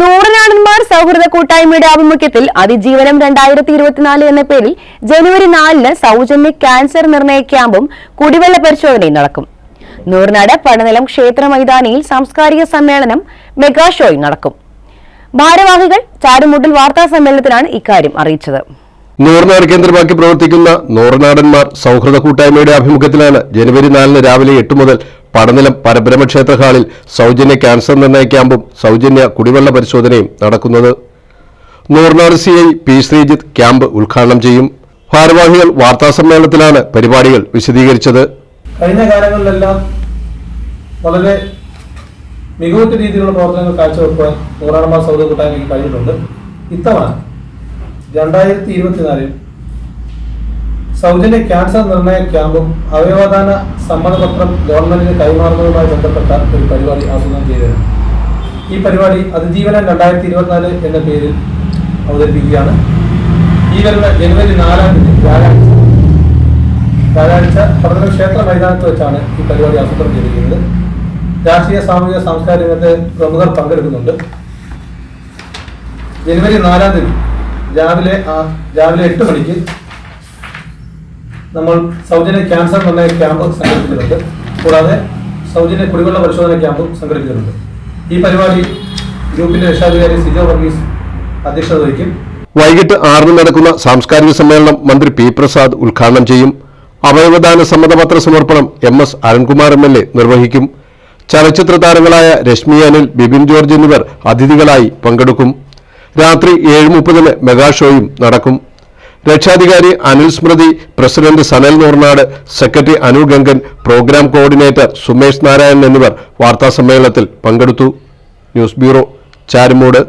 നൂറിനാടന്മാർ സൗഹൃദ കൂട്ടായ്മയുടെ ആഭിമുഖ്യത്തിൽ അതിജീവനം രണ്ടായിരത്തി ഇരുപത്തിനാല് എന്ന പേരിൽ ജനുവരി നാലിന് സൗജന്യ ക്യാൻസർ നിർണയ ക്യാമ്പും കുടിവെള്ള പരിശോധനയും നടക്കും. നൂറിനാട് പടനിലം ക്ഷേത്ര മൈതാനിയിൽ സാംസ്കാരിക സമ്മേളനം മെഗാ ഷോയും നടക്കും. ഭാരവാഹികൾ ചാരുമുട്ടിൽ വാർത്താ സമ്മേളനത്തിലാണ് ഇക്കാര്യം അറിയിച്ചത്. നൂറിനാട് കേന്ദ്രമാക്കി പ്രവർത്തിക്കുന്ന നൂറിനാടന്മാർ സൗഹൃദ കൂട്ടായ്മയുടെ ആഭിമുഖ്യത്തിലാണ് ജനുവരി നാലിന് രാവിലെ എട്ട് മുതൽ പടനിലം പരബ്രഹ്മക്ഷേത്ര ഹാളിൽ സൗജന്യ ക്യാൻസർ നിർണയ ക്യാമ്പും സൗജന്യ കുടിവെള്ള പരിശോധനയും നടക്കുന്നത്. Nooranad C I P Sreejith camp ഉദ്ഘാടനം ചെയ്യും. ഭാരവാഹികൾ വാർത്താസമ്മേളനത്തിലാണ് പരിപാടികൾ വിശദീകരിച്ചത്. കഴിഞ്ഞ കാലങ്ങളിലെല്ലാം വളരെ മികവുറ്റ രീതിയിലുള്ള പ്രവർത്തനങ്ങൾ കാഴ്ചവെക്കാൻ നൂറാണമാർ സൗദ കൂട്ടായ്മയ്ക്ക് കഴിഞ്ഞിട്ടുണ്ട്. ഇത്തവണ രണ്ടായിരത്തി ഇരുപത്തിനാലിൽ സൗജന്യ ക്യാൻസർ നിർണയ ക്യാമ്പും അവയവദാന സമ്മതപത്രം ഗവൺമെന്റിന് കൈമാറുന്നതുമായി ബന്ധപ്പെട്ട ഒരു പരിപാടി ആസൂത്രണം ചെയ്തിരുന്നു ഈ പരിപാടി അതിജീവനം രണ്ടായിരത്തി ഇരുപത്തിനാല് എന്ന പേരിൽ അവതരിപ്പിക്കുകയാണ്. ഈ വരുന്ന ജനുവരി നാലാം തീയതി വ്യാഴാഴ്ച വ്യാഴാഴ്ച പടന്ന ക്ഷേത്ര മൈതാനത്ത് വെച്ചാണ് ഈ പരിപാടി ആസൂത്രണം ചെയ്തിരിക്കുന്നത്. രാഷ്ട്രീയ സാമൂഹിക സാംസ്കാരിക രംഗത്തെ പ്രമുഖർ പങ്കെടുക്കുന്നുണ്ട്. ജനുവരി നാലാം തീയതി രാവിലെ രാവിലെ എട്ട് മണിക്ക് നമ്മൾ സൗജന്യ ക്യാൻസർ നിർണയ ക്യാമ്പ് സംഘടിപ്പിക്കുന്നുണ്ട്. കൂടാതെ സൗജന്യ കുടിവെള്ള പരിശോധന ക്യാമ്പും സംഘടിപ്പിക്കുന്നുണ്ട്. ഈ പരിപാടി ഗ്രൂപ്പിന്റെ രക്ഷാധികാരി സിജോ വർഗീസ് അധ്യക്ഷത വഹിക്കും. വൈകിട്ട് ആറിന് നടക്കുന്ന സാംസ്കാരിക സമ്മേളനം മന്ത്രി പി പ്രസാദ് ഉദ്ഘാടനം ചെയ്യും. അവയവദാന സമ്മതപത്ര സമർപ്പണം M S Arunkumar M L A നിർവഹിക്കും. ചലച്ചിത്ര താരങ്ങളായ രശ്മി അനിൽ ബിബിൻ ജോർജ് എന്നിവർ അതിഥികളായി പങ്കെടുക്കും. രാത്രി ഏഴ് മുപ്പതിന് മെഗാ ഷോയും നടക്കും. രക്ഷാധികാരി Anusmriti president Sanal Noornad secretary Anu Gangan programme coordinator Sumesh Narayanan എന്നിവർ വാർത്താസമ്മേളനത്തിൽ പങ്കെടുത്തു. News bureau Charummood.